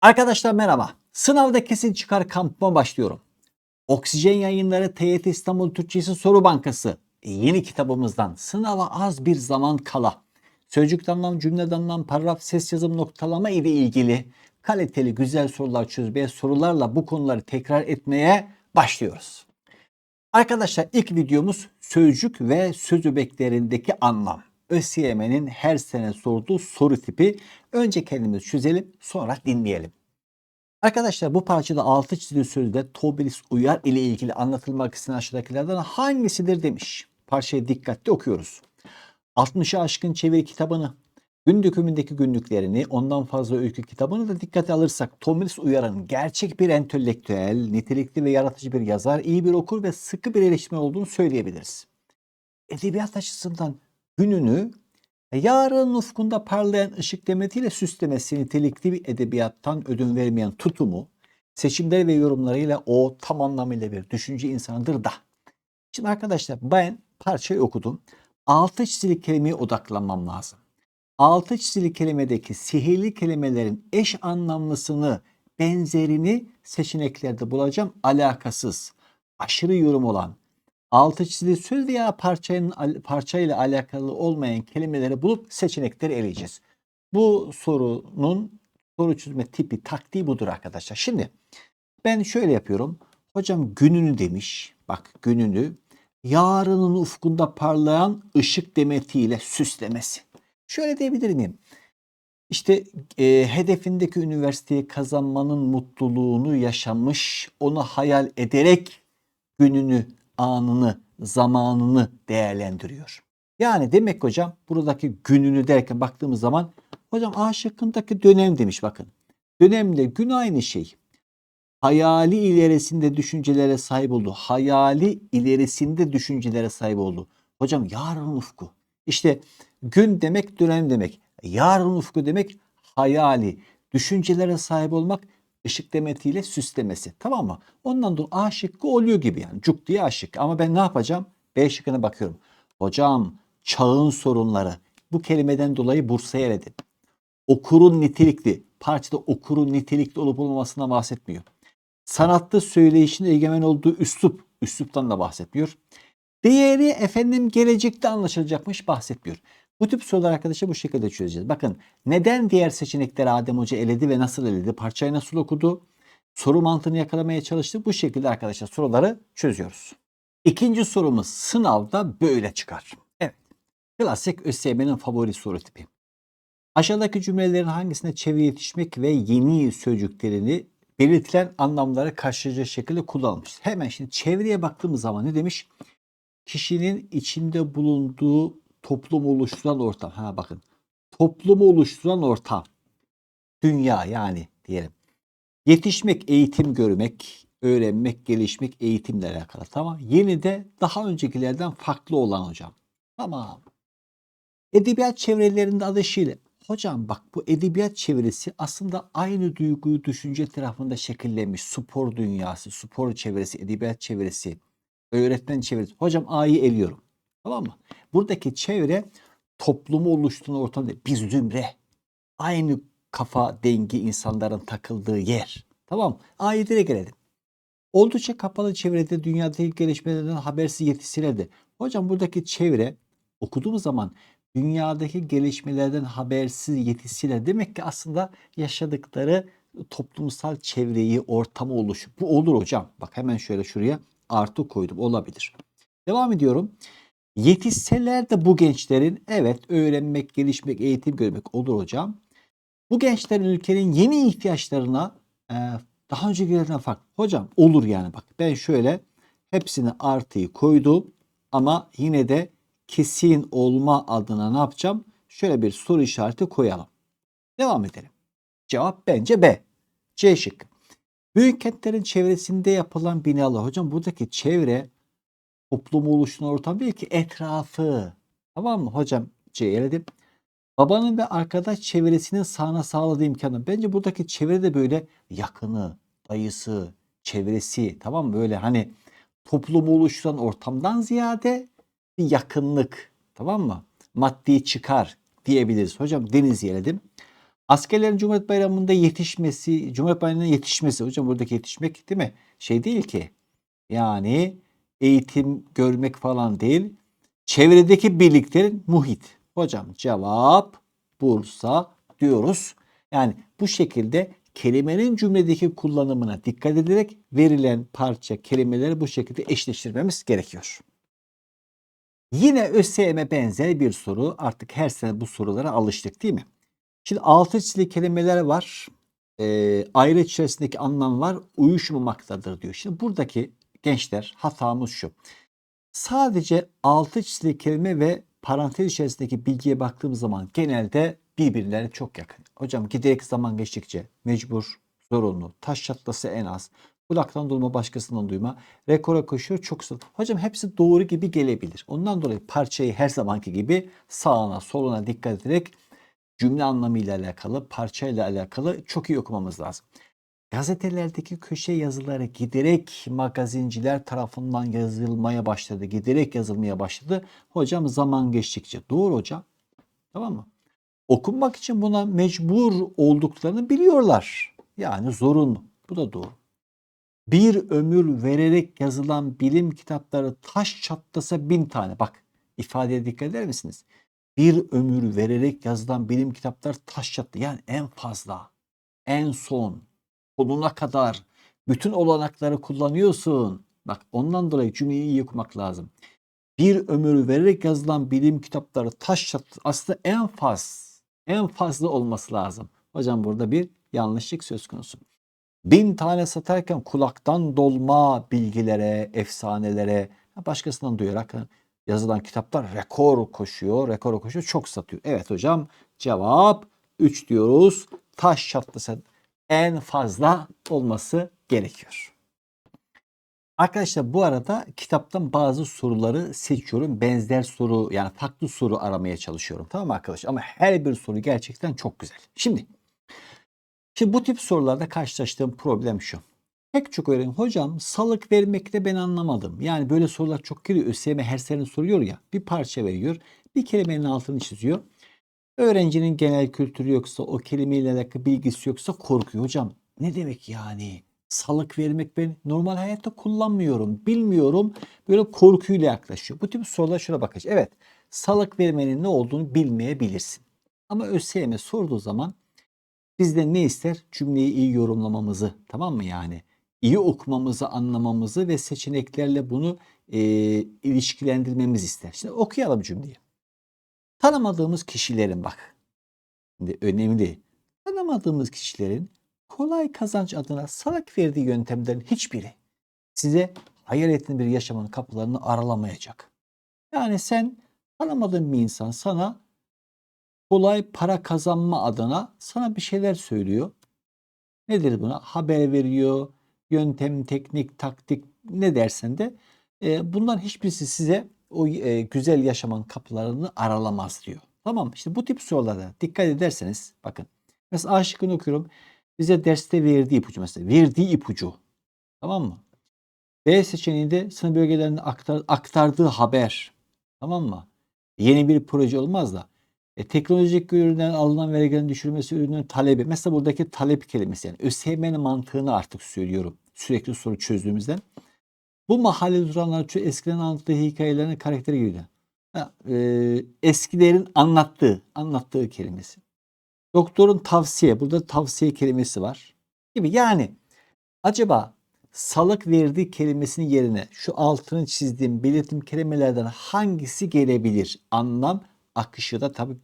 Arkadaşlar merhaba. Sınavda kesin çıkar kampıma başlıyorum. Oksijen yayınları TYT İstanbul Türkçesi Soru Bankası. E, yeni kitabımızdan sınava az bir zaman kala. Sözcük anlam, cümle anlam, paragraf, ses yazım noktalama ile ilgili kaliteli güzel sorular çözmeye, sorularla bu konuları tekrar etmeye başlıyoruz. Arkadaşlar ilk videomuz sözcük ve söz öbeklerindeki anlam. ÖSYM'nin her sene sorduğu soru tipi. Önce kendimiz çözelim sonra dinleyelim. Arkadaşlar bu parçada altı çizili sözde Tobilis uyar ile ilgili anlatılmak istenen aşağıdakilerden hangisidir demiş. Parçayı dikkatli okuyoruz. 60'ı aşkın çeviri kitabını, gün dökümündeki günlüklerini, ondan fazla öykü kitabını da dikkate alırsak Tomilis Uyar'ın gerçek bir entelektüel, nitelikli ve yaratıcı bir yazar, iyi bir okur ve sıkı bir eleştirmen olduğunu söyleyebiliriz. Edebiyat açısından gününü yarın ufkunda parlayan ışık demetiyle süslemesi nitelikli bir edebiyattan ödün vermeyen tutumu, seçimleri ve yorumlarıyla o tam anlamıyla bir düşünce insanıdır da. Şimdi arkadaşlar ben parçayı okudum. Altı çizili kelimeye odaklanmam lazım. Altı çizili kelimedeki sihirli kelimelerin eş anlamlısını, benzerini seçeneklerde bulacağım. Alakasız, aşırı yorum olan, altı çizili söz veya parçanın parçayla alakalı olmayan kelimeleri bulup seçenekleri eleyeceğiz. Bu sorunun soru çözme tipi, taktiği budur arkadaşlar. Şimdi ben şöyle yapıyorum. Hocam gününü demiş. Bak gününü yarının ufkunda parlayan ışık demetiyle süslemesi. Şöyle diyebilir miyim? İşte e, hedefindeki üniversiteyi kazanmanın mutluluğunu yaşamış, onu hayal ederek gününü, anını, zamanını değerlendiriyor. Yani demek hocam buradaki gününü derken baktığımız zaman hocam A şıkkındaki dönem demiş bakın. Dönemle gün aynı şey. Hayali ilerisinde düşüncelere sahip oldu. Hayali ilerisinde düşüncelere sahip oldu. Hocam yarın ufku. İşte gün demek dönem demek. Yarın ufku demek hayali. Düşüncelere sahip olmak ışık demetiyle süslemesi. Tamam mı? Ondan dolayı A şıkkı oluyor gibi yani. Cuk diye A şıkkı. Ama ben ne yapacağım? B şıkkına bakıyorum. Hocam çağın sorunları. Bu kelimeden dolayı Bursa'ya eledim. Okurun nitelikli. Parçada okurun nitelikli olup olmamasından bahsetmiyor. Sanatlı söyleyişin egemen olduğu üslup. Üsluptan da bahsetmiyor. Değeri efendim gelecekte anlaşılacakmış bahsetmiyor. Bu tip sorular arkadaşlar bu şekilde çözeceğiz. Bakın neden diğer seçenekleri Adem Hoca eledi ve nasıl eledi? Parçayı nasıl okudu? Soru mantığını yakalamaya çalıştı. Bu şekilde arkadaşlar soruları çözüyoruz. İkinci sorumuz sınavda böyle çıkar. Evet. Klasik ÖSYM'nin favori soru tipi. Aşağıdaki cümlelerin hangisine çeviri yetişmek ve yeni sözcüklerini belirtilen anlamları karşılayacak şekilde kullanılmış. Hemen şimdi çevreye baktığımız zaman ne demiş? Kişinin içinde bulunduğu toplum oluşturan ortam. Ha bakın. Toplumu oluşturan ortam. Dünya yani diyelim. Yetişmek, eğitim görmek, öğrenmek, gelişmek eğitimle alakalı. Tamam. Yeni de daha öncekilerden farklı olan hocam. Tamam. Edebiyat çevrelerinde adı şiir. Hocam bak bu edebiyat çevresi aslında aynı duyguyu düşünce etrafında şekillenmiş. Spor dünyası, spor çevresi, edebiyat çevresi, öğretmen çevresi. Hocam A'yı eliyorum. Tamam mı? Buradaki çevre toplumu oluşturan ortam değil. Bir zümre. Aynı kafa dengi insanların takıldığı yer. Tamam A'yı direkt eledim. Oldukça kapalı çevrede dünyadaki gelişmelerden habersiz yetişirlerdi. Hocam buradaki çevre okuduğumuz zaman dünyadaki gelişmelerden habersiz yetişiler. Demek ki aslında yaşadıkları toplumsal çevreyi, ortamı oluşu. Bu olur hocam. Bak hemen şöyle şuraya artı koydum. Olabilir. Devam ediyorum. Yetişseler de bu gençlerin evet öğrenmek, gelişmek, eğitim görmek olur hocam. Bu gençlerin ülkenin yeni ihtiyaçlarına e, daha öncekilerden farklı. Hocam olur yani bak ben şöyle hepsini artıyı koydum ama yine de kesin olma adına ne yapacağım? Şöyle bir soru işareti koyalım. Devam edelim. Cevap bence B. C şıkkı. Büyük kentlerin çevresinde yapılan binalar. Hocam buradaki çevre toplumu oluşturan ortam değil ki etrafı. Tamam mı hocam? C eledim. Babanın ve arkadaş çevresinin sağına sağladığı imkanı. Bence buradaki çevre de böyle yakını, dayısı, çevresi tamam mı? Böyle hani toplumu oluşturan ortamdan ziyade bir yakınlık tamam mı? Maddi çıkar diyebiliriz. Hocam deniz eledim. Askerlerin Cumhuriyet Bayramı'nda yetişmesi, Cumhuriyet Bayramı'na yetişmesi. Hocam buradaki yetişmek değil mi? Şey değil ki. Yani eğitim görmek falan değil. Çevredeki birliklerin muhit. Hocam cevap Bursa diyoruz. Yani bu şekilde kelimenin cümledeki kullanımına dikkat ederek verilen parça kelimeleri bu şekilde eşleştirmemiz gerekiyor. Yine ÖSYM benzer bir soru. Artık her sene bu sorulara alıştık değil mi? Şimdi altı çizili kelimeler var. Ee, ayrı içerisindeki anlam var. Uyuşmamaktadır diyor. Şimdi buradaki gençler hatamız şu. Sadece altı çizili kelime ve parantez içerisindeki bilgiye baktığımız zaman genelde birbirlerine çok yakın. Hocam giderek zaman geçtikçe mecbur, zorunlu, taş çatlası en az, kulaktan duyma başkasından duyma, rekora koşuyor çok sık. Hocam hepsi doğru gibi gelebilir. Ondan dolayı parçayı her zamanki gibi sağına soluna dikkat ederek cümle anlamıyla alakalı, parçayla alakalı çok iyi okumamız lazım. Gazetelerdeki köşe yazıları giderek magazinciler tarafından yazılmaya başladı. Giderek yazılmaya başladı. Hocam zaman geçtikçe. Doğru hocam. Tamam mı? Okunmak için buna mecbur olduklarını biliyorlar. Yani zorunlu. Bu da doğru. Bir ömür vererek yazılan bilim kitapları taş çatlasa bin tane. Bak ifadeye dikkat eder misiniz? Bir ömür vererek yazılan bilim kitapları taş çatlı. Yani en fazla, en son, sonuna kadar bütün olanakları kullanıyorsun. Bak ondan dolayı cümleyi iyi okumak lazım. Bir ömür vererek yazılan bilim kitapları taş çatlı. Aslında en faz, en fazla olması lazım. Hocam burada bir yanlışlık söz konusu. Bin tane satarken kulaktan dolma bilgilere, efsanelere, başkasından duyarak yazılan kitaplar rekor koşuyor, rekor koşuyor, çok satıyor. Evet hocam cevap 3 diyoruz. Taş çatlısı en fazla olması gerekiyor. Arkadaşlar bu arada kitaptan bazı soruları seçiyorum. Benzer soru yani farklı soru aramaya çalışıyorum. Tamam mı arkadaşlar? Ama her bir soru gerçekten çok güzel. Şimdi Şimdi bu tip sorularda karşılaştığım problem şu. Pek çok öğrenci hocam salık vermekte ben anlamadım. Yani böyle sorular çok geliyor. ÖSYM her sene soruyor ya. Bir parça veriyor. Bir kelimenin altını çiziyor. Öğrencinin genel kültürü yoksa o kelimeyle alakalı bilgisi yoksa korkuyor. Hocam ne demek yani? Salık vermek ben normal hayatta kullanmıyorum. Bilmiyorum. Böyle korkuyla yaklaşıyor. Bu tip sorular şuna bakacağız. Evet salık vermenin ne olduğunu bilmeyebilirsin. Ama ÖSYM sorduğu zaman Bizden ne ister? Cümleyi iyi yorumlamamızı, tamam mı yani? İyi okumamızı, anlamamızı ve seçeneklerle bunu e, ilişkilendirmemiz ister. Şimdi okuyalım cümleyi. Tanımadığımız kişilerin bak. Şimdi önemli. Tanımadığımız kişilerin kolay kazanç adına salak verdiği yöntemlerin hiçbiri size hayal ettiğin bir yaşamın kapılarını aralamayacak. Yani sen tanımadığın bir insan sana kolay para kazanma adına sana bir şeyler söylüyor. Nedir buna? Haber veriyor, yöntem, teknik, taktik ne dersen de e, bunların hiçbirisi size o e, güzel yaşamın kapılarını aralamaz diyor. Tamam İşte bu tip sorulara dikkat ederseniz bakın. Mesela A okuyorum. Bize derste verdiği ipucu mesela. Verdiği ipucu. Tamam mı? B seçeneğinde sınıf bölgelerinde aktar, aktardığı haber. Tamam mı? Yeni bir proje olmaz da e, teknolojik ürünlerin alınan vergilerin düşürülmesi ürünlerin talebi. Mesela buradaki talep kelimesi yani ÖSYM'nin mantığını artık söylüyorum. Sürekli soru çözdüğümüzden. Bu mahallede duranlar şu eskiden anlattığı hikayelerin karakteri gibi. Ha, e, eskilerin anlattığı, anlattığı kelimesi. Doktorun tavsiye, burada tavsiye kelimesi var gibi. Yani acaba salık verdiği kelimesinin yerine şu altını çizdiğim belirtim kelimelerden hangisi gelebilir? Anlam akışı da tabii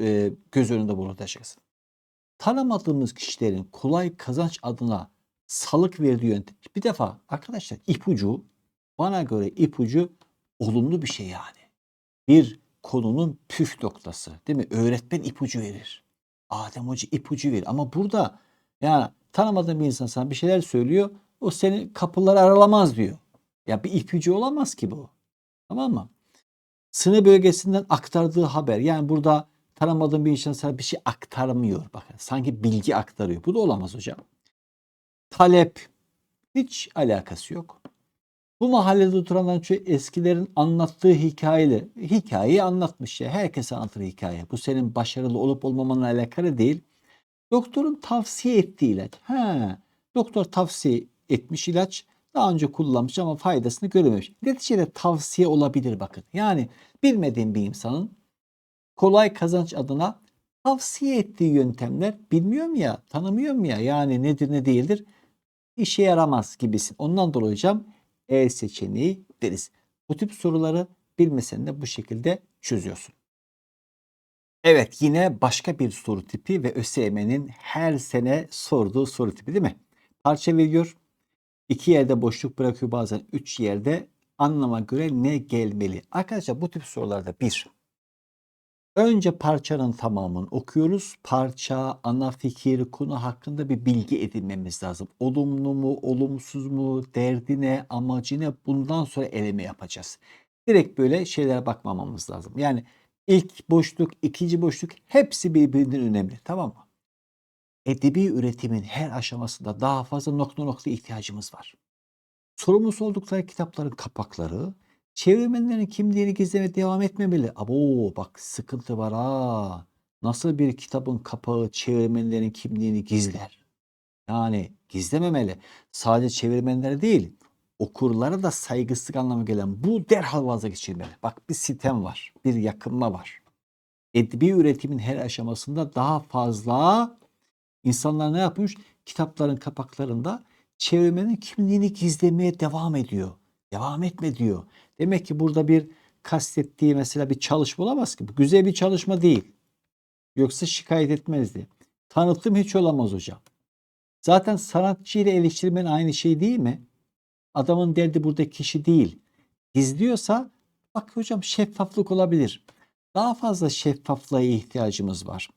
e, göz önünde bulunduracaksın. Tanımadığımız kişilerin kolay kazanç adına salık verdiği yöntem. Bir defa arkadaşlar ipucu bana göre ipucu olumlu bir şey yani. Bir konunun püf noktası değil mi? Öğretmen ipucu verir. Adem Hoca ipucu verir. Ama burada yani tanımadığın bir insan sana bir şeyler söylüyor. O senin kapıları aralamaz diyor. Ya bir ipucu olamaz ki bu. Tamam mı? sınır bölgesinden aktardığı haber. Yani burada tanımadığın bir insan sana bir şey aktarmıyor. Bakın sanki bilgi aktarıyor. Bu da olamaz hocam. Talep hiç alakası yok. Bu mahallede oturanlar çünkü eskilerin anlattığı hikayeyle hikayeyi anlatmış ya. Herkes anlatır hikaye. Bu senin başarılı olup olmamanla alakalı değil. Doktorun tavsiye ettiği ilaç. Ha, doktor tavsiye etmiş ilaç. Daha önce kullanmış ama faydasını görememiş. Neticede tavsiye olabilir bakın. Yani bilmediğim bir insanın kolay kazanç adına tavsiye ettiği yöntemler bilmiyorum ya, tanımıyorum ya. Yani nedir ne değildir işe yaramaz gibisin. Ondan dolayı hocam E seçeneği deriz. Bu tip soruları bilmesen de bu şekilde çözüyorsun. Evet yine başka bir soru tipi ve ÖSYM'nin her sene sorduğu soru tipi değil mi? Parça veriyor. İki yerde boşluk bırakıyor bazen üç yerde anlama göre ne gelmeli? Arkadaşlar bu tip sorularda bir Önce parçanın tamamını okuyoruz. Parça, ana fikir, konu hakkında bir bilgi edinmemiz lazım. Olumlu mu, olumsuz mu, derdi ne, bundan sonra eleme yapacağız. Direkt böyle şeylere bakmamamız lazım. Yani ilk boşluk, ikinci boşluk hepsi birbirinden önemli. Tamam mı? Edebi üretimin her aşamasında daha fazla nokta nokta ihtiyacımız var. Sorumlusu oldukları kitapların kapakları, Çevirmenlerin kimliğini gizlemeye devam etmemeli. Abo bak sıkıntı var ha. Nasıl bir kitabın kapağı çevirmenlerin kimliğini gizler? Yani gizlememeli. Sadece çevirmenlere değil, okurlara da saygısızlık anlamı gelen bu derhal vazgeçilmeli. Bak bir sitem var, bir yakınma var. Edebi üretimin her aşamasında daha fazla insanlar ne yapmış? Kitapların kapaklarında çevirmenin kimliğini gizlemeye devam ediyor. Devam etme diyor. Demek ki burada bir kastettiği mesela bir çalışma olamaz ki. Bu güzel bir çalışma değil. Yoksa şikayet etmezdi. Tanıtım hiç olamaz hocam. Zaten sanatçı eleştirmen aynı şey değil mi? Adamın derdi burada kişi değil. Gizliyorsa bak hocam şeffaflık olabilir. Daha fazla şeffaflığa ihtiyacımız var.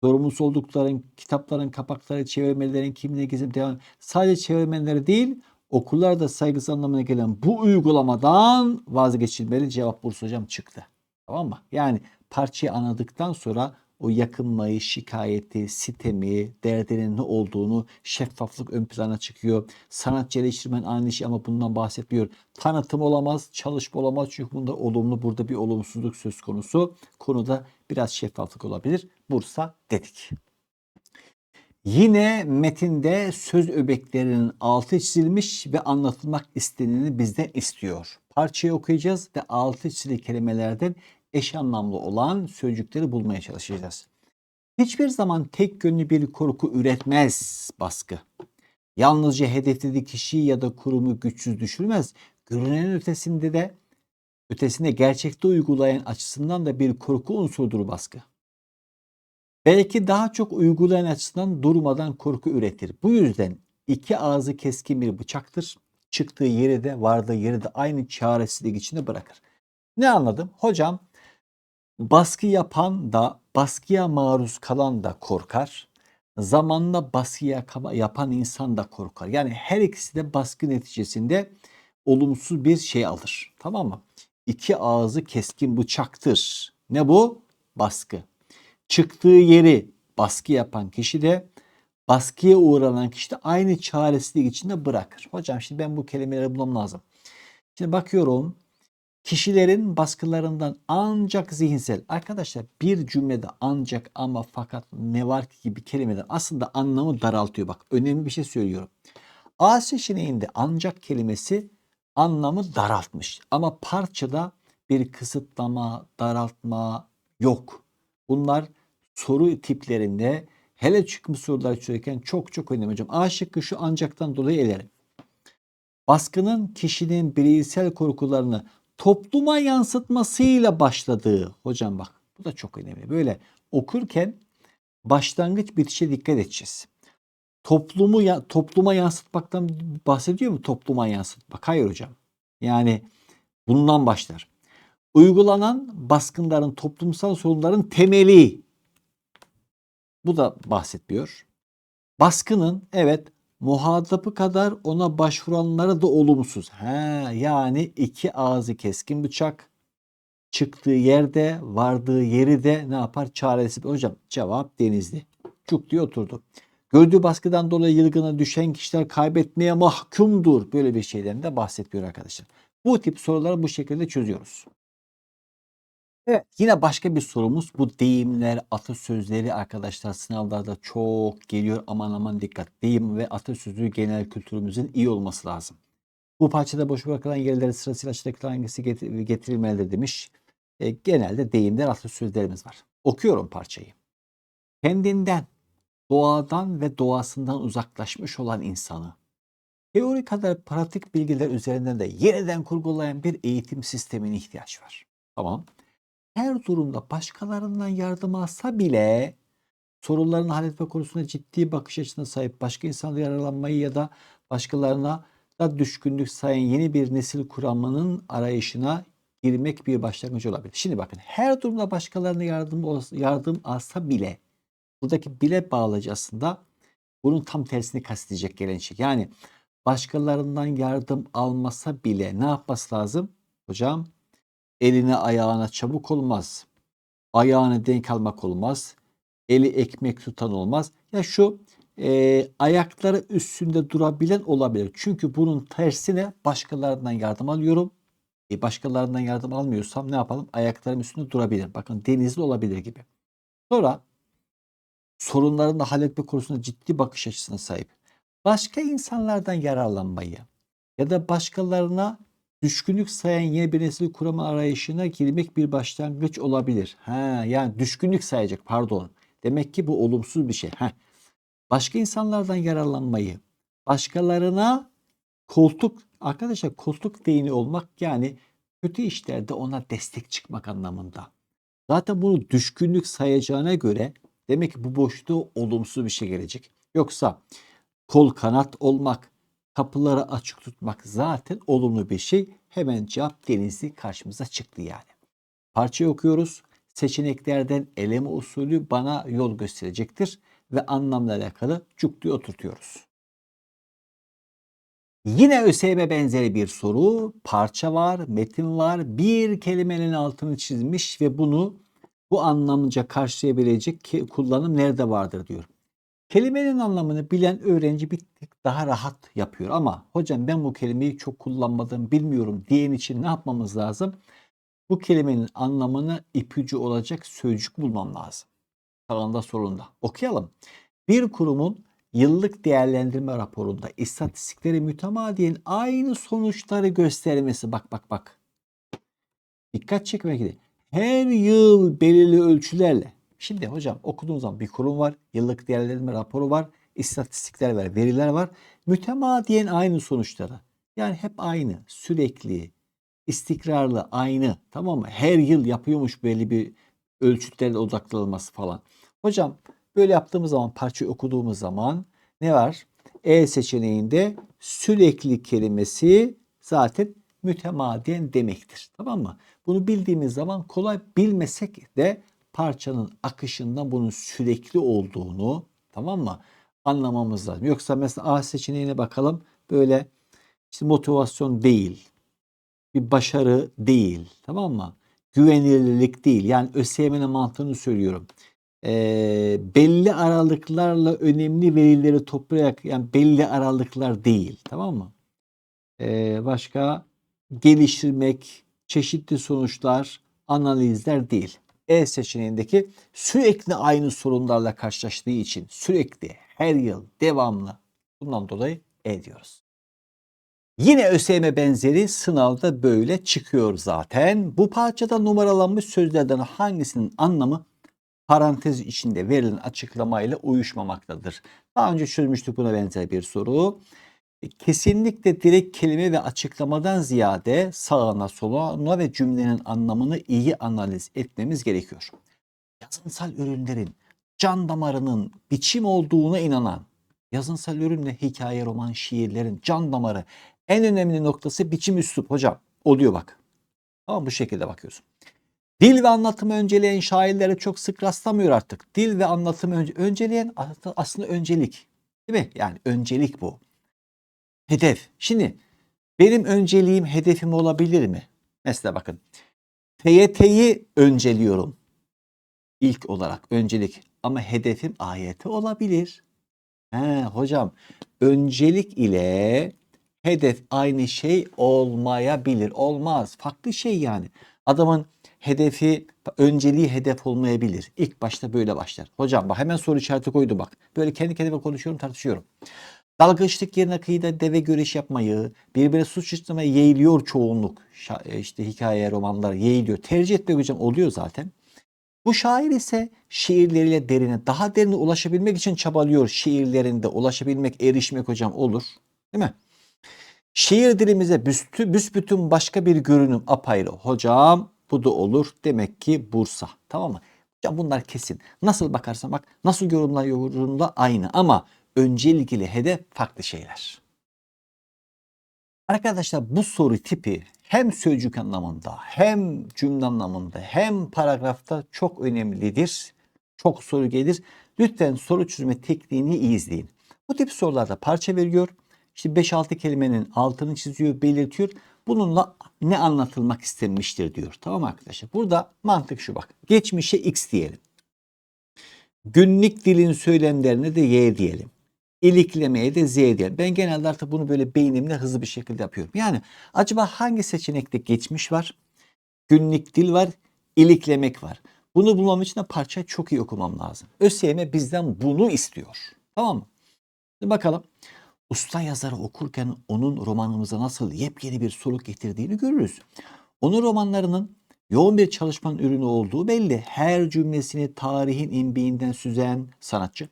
Sorumlusu oldukların kitapların kapakları, çevirmelerin kimliğine gizim devam. Sadece çevirmenleri değil, okullarda saygısı anlamına gelen bu uygulamadan vazgeçilmeli cevap Bursa hocam çıktı. Tamam mı? Yani parçayı anladıktan sonra o yakınmayı, şikayeti, sitemi, derdinin ne olduğunu şeffaflık ön plana çıkıyor. Sanatçı eleştirmen aynı şey ama bundan bahsetmiyor. Tanıtım olamaz, çalışma olamaz çünkü bunda olumlu, burada bir olumsuzluk söz konusu. Konuda biraz şeffaflık olabilir. Bursa dedik. Yine metinde söz öbeklerinin altı çizilmiş ve anlatılmak isteneni bizden istiyor. Parçayı okuyacağız ve altı çizili kelimelerden eş anlamlı olan sözcükleri bulmaya çalışacağız. Hiçbir zaman tek yönlü bir korku üretmez baskı. Yalnızca hedeflediği kişiyi ya da kurumu güçsüz düşürmez. Görünenin ötesinde de ötesinde gerçekte uygulayan açısından da bir korku unsurdur baskı. Belki daha çok uygulayan açısından durmadan korku üretir. Bu yüzden iki ağzı keskin bir bıçaktır. Çıktığı yeri de vardığı yeri de aynı çaresizlik içinde bırakır. Ne anladım? Hocam baskı yapan da baskıya maruz kalan da korkar. Zamanla baskıya yapan insan da korkar. Yani her ikisi de baskı neticesinde olumsuz bir şey alır. Tamam mı? İki ağzı keskin bıçaktır. Ne bu? Baskı çıktığı yeri baskı yapan kişi de baskıya uğranan kişi de aynı çaresizlik içinde bırakır. Hocam şimdi ben bu kelimeleri bulmam lazım. Şimdi bakıyorum kişilerin baskılarından ancak zihinsel. Arkadaşlar bir cümlede ancak ama fakat ne var ki gibi kelimeler aslında anlamı daraltıyor. Bak önemli bir şey söylüyorum. A seçeneğinde ancak kelimesi anlamı daraltmış. Ama parçada bir kısıtlama, daraltma yok. Bunlar soru tiplerinde hele çıkmış sorular çözerken çok çok önemli hocam. A şıkkı şu ancaktan dolayı elerim. Baskının kişinin bireysel korkularını topluma yansıtmasıyla başladığı hocam bak bu da çok önemli. Böyle okurken başlangıç bitişe dikkat edeceğiz. Toplumu ya, topluma yansıtmaktan bahsediyor mu? Topluma yansıtmak. Hayır hocam. Yani bundan başlar. Uygulanan baskınların toplumsal sorunların temeli bu da bahsetmiyor. Baskının evet muhatabı kadar ona başvuranlara da olumsuz. He, yani iki ağzı keskin bıçak çıktığı yerde vardığı yeri de ne yapar çaresi. Hocam cevap denizli. Çuk diye oturdu. Gördüğü baskıdan dolayı yılgına düşen kişiler kaybetmeye mahkumdur. Böyle bir şeyden de bahsetmiyor arkadaşlar. Bu tip soruları bu şekilde çözüyoruz. Evet, yine başka bir sorumuz. Bu deyimler, atasözleri arkadaşlar sınavlarda çok geliyor. Aman aman dikkat. Deyim ve atasözü genel kültürümüzün iyi olması lazım. Bu parçada boş bırakılan yerleri sırasıyla aşağıdakiler hangisi getir- getirilmelidir demiş. E, genelde deyimler, atasözlerimiz var. Okuyorum parçayı. Kendinden, doğadan ve doğasından uzaklaşmış olan insanı teori kadar pratik bilgiler üzerinden de yeniden kurgulayan bir eğitim sistemine ihtiyaç var. Tamam. Her durumda başkalarından yardım alsa bile sorunlarını halletme konusunda ciddi bakış açısına sahip başka insanlara yararlanmayı ya da başkalarına da düşkünlük sayan yeni bir nesil kuramının arayışına girmek bir başlangıç olabilir. Şimdi bakın her durumda başkalarına yardım yardım alsa bile buradaki bile bağlacı aslında bunun tam tersini kastedecek gelen şey. Yani başkalarından yardım almasa bile ne yapması lazım? Hocam eline ayağına çabuk olmaz. Ayağını denk almak olmaz. Eli ekmek tutan olmaz. Ya şu e, ayakları üstünde durabilen olabilir. Çünkü bunun tersine başkalarından yardım alıyorum. E, başkalarından yardım almıyorsam ne yapalım? Ayaklarım üstünde durabilir. Bakın denizli olabilir gibi. Sonra sorunlarını halletme konusunda ciddi bakış açısına sahip. Başka insanlardan yararlanmayı ya da başkalarına düşkünlük sayan yeni bir nesil kurama arayışına girmek bir başlangıç olabilir. Ha, yani düşkünlük sayacak pardon. Demek ki bu olumsuz bir şey. Ha. Başka insanlardan yararlanmayı, başkalarına koltuk, arkadaşlar koltuk değini olmak yani kötü işlerde ona destek çıkmak anlamında. Zaten bunu düşkünlük sayacağına göre demek ki bu boşluğa olumsuz bir şey gelecek. Yoksa kol kanat olmak, kapıları açık tutmak zaten olumlu bir şey. Hemen cevap denizli karşımıza çıktı yani. Parçayı okuyoruz. Seçeneklerden eleme usulü bana yol gösterecektir ve anlamla alakalı cuk diye oturtuyoruz. Yine ÖSYM benzeri bir soru. Parça var, metin var. Bir kelimenin altını çizmiş ve bunu bu anlamınca karşılayabilecek kullanım nerede vardır diyor. Kelimenin anlamını bilen öğrenci bir tık daha rahat yapıyor ama hocam ben bu kelimeyi çok kullanmadım bilmiyorum diyen için ne yapmamız lazım? Bu kelimenin anlamına ipucu olacak sözcük bulmam lazım. Sağında solunda. Okuyalım. Bir kurumun yıllık değerlendirme raporunda istatistikleri mütemadiyen aynı sonuçları göstermesi. Bak bak bak. Dikkat çekmek. Her yıl belirli ölçülerle. Şimdi hocam okuduğunuz zaman bir kurum var. Yıllık değerlendirme raporu var. istatistikler var. Veriler var. Mütemadiyen aynı sonuçları. Yani hep aynı. Sürekli, istikrarlı, aynı. Tamam mı? Her yıl yapıyormuş belli bir ölçütlerle odaklanılması falan. Hocam böyle yaptığımız zaman parçayı okuduğumuz zaman ne var? E seçeneğinde sürekli kelimesi zaten mütemadiyen demektir. Tamam mı? Bunu bildiğimiz zaman kolay bilmesek de parçanın akışından bunun sürekli olduğunu tamam mı? Anlamamız lazım. Yoksa mesela A seçeneğine bakalım. Böyle işte motivasyon değil. Bir başarı değil. Tamam mı? Güvenilirlik değil. Yani ÖSYM'nin mantığını söylüyorum. Ee, belli aralıklarla önemli verileri toplayarak yani belli aralıklar değil. Tamam mı? Ee, başka geliştirmek, çeşitli sonuçlar, analizler değil. E seçeneğindeki sürekli aynı sorunlarla karşılaştığı için sürekli her yıl devamlı bundan dolayı E diyoruz. Yine ÖSYM benzeri sınavda böyle çıkıyor zaten. Bu parçada numaralanmış sözlerden hangisinin anlamı parantez içinde verilen açıklamayla uyuşmamaktadır? Daha önce çözmüştük buna benzer bir soru. E, Kesinlikle direkt kelime ve açıklamadan ziyade sağına soluna ve cümlenin anlamını iyi analiz etmemiz gerekiyor. Yazınsal ürünlerin can damarının biçim olduğuna inanan, yazınsal ürünle hikaye, roman, şiirlerin can damarı en önemli noktası biçim üslup hocam. Oluyor bak. Tamam bu şekilde bakıyorsun. Dil ve anlatımı önceleyen şairlere çok sık rastlamıyor artık. Dil ve anlatımı önce, önceleyen aslında öncelik. Değil mi? Yani öncelik bu. Hedef. Şimdi benim önceliğim hedefim olabilir mi? Mesela bakın. TYT'yi önceliyorum. İlk olarak öncelik. Ama hedefim AYT olabilir. He, hocam öncelik ile hedef aynı şey olmayabilir. Olmaz. Farklı şey yani. Adamın hedefi, önceliği hedef olmayabilir. İlk başta böyle başlar. Hocam bak hemen soru işareti koydum bak. Böyle kendi kendime konuşuyorum tartışıyorum. Dalgıçlık yerine kıyıda deve görüş yapmayı, birbirine suç işlemeye yeğiliyor çoğunluk. Şa- e, işte hikaye, romanlar yeğiliyor. Tercih etmek hocam oluyor zaten. Bu şair ise şiirleriyle derine, daha derine ulaşabilmek için çabalıyor. Şiirlerinde ulaşabilmek, erişmek hocam olur. Değil mi? Şiir dilimize büstü, büsbütün başka bir görünüm apayrı. Hocam bu da olur. Demek ki Bursa. Tamam mı? Hocam bunlar kesin. Nasıl bakarsan bak, nasıl yorumlar yorumla aynı ama öncelikli hedef farklı şeyler. Arkadaşlar bu soru tipi hem sözcük anlamında hem cümle anlamında hem paragrafta çok önemlidir. Çok soru gelir. Lütfen soru çözme tekniğini iyi izleyin. Bu tip sorularda parça veriyor. İşte 5-6 kelimenin altını çiziyor, belirtiyor. Bununla ne anlatılmak istenmiştir diyor. Tamam arkadaşlar? Burada mantık şu bak. Geçmişe X diyelim. Günlük dilin söylemlerine de Y diyelim. İliklemeye de Z diyelim. Ben genelde artık bunu böyle beynimle hızlı bir şekilde yapıyorum. Yani acaba hangi seçenekte geçmiş var? Günlük dil var, iliklemek var. Bunu bulmam için de parçayı çok iyi okumam lazım. ÖSYM bizden bunu istiyor. Tamam mı? Şimdi bakalım. Usta yazarı okurken onun romanımıza nasıl yepyeni bir soluk getirdiğini görürüz. Onun romanlarının yoğun bir çalışmanın ürünü olduğu belli. Her cümlesini tarihin imbiğinden süzen sanatçı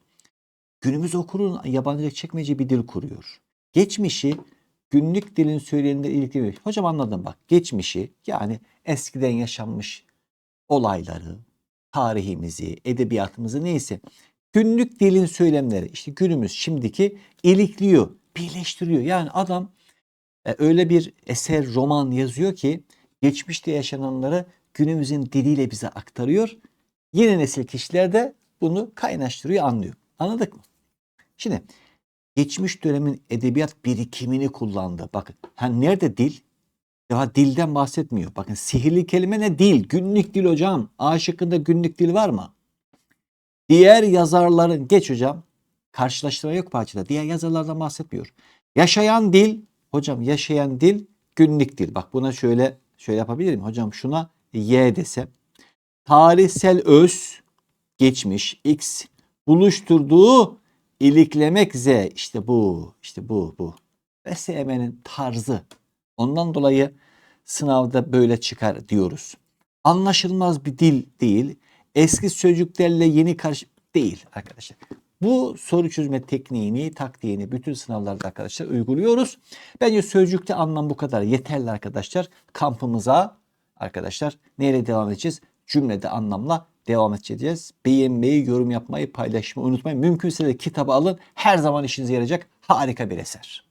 günümüz okurun yabancı çekmece bir dil kuruyor. Geçmişi günlük dilin söylenenle ilgili. Hocam anladım bak. Geçmişi yani eskiden yaşanmış olayları, tarihimizi, edebiyatımızı neyse günlük dilin söylemleri işte günümüz şimdiki ilikliyor, birleştiriyor. Yani adam e, öyle bir eser, roman yazıyor ki geçmişte yaşananları günümüzün diliyle bize aktarıyor. Yeni nesil kişiler de bunu kaynaştırıyor, anlıyor. Anladık mı? Şimdi geçmiş dönemin edebiyat birikimini kullandı. Bakın ha nerede dil? Ya dilden bahsetmiyor. Bakın sihirli kelime ne? Dil. Günlük dil hocam. A şıkkında günlük dil var mı? Diğer yazarların geç hocam. Karşılaştırma yok parçada. Diğer yazarlardan bahsetmiyor. Yaşayan dil hocam yaşayan dil günlük dil. Bak buna şöyle şöyle yapabilirim. Hocam şuna Y desem. Tarihsel öz geçmiş X buluşturduğu iliklemek Z işte bu işte bu bu. ÖSYM'nin tarzı. Ondan dolayı sınavda böyle çıkar diyoruz. Anlaşılmaz bir dil değil. Eski sözcüklerle yeni karşı değil arkadaşlar. Bu soru çözme tekniğini, taktiğini bütün sınavlarda arkadaşlar uyguluyoruz. Bence sözcükte anlam bu kadar yeterli arkadaşlar. Kampımıza arkadaşlar neyle devam edeceğiz? Cümlede anlamla devam edeceğiz. Beğenmeyi, yorum yapmayı, paylaşmayı unutmayın. Mümkünse de kitabı alın. Her zaman işinize yarayacak harika bir eser.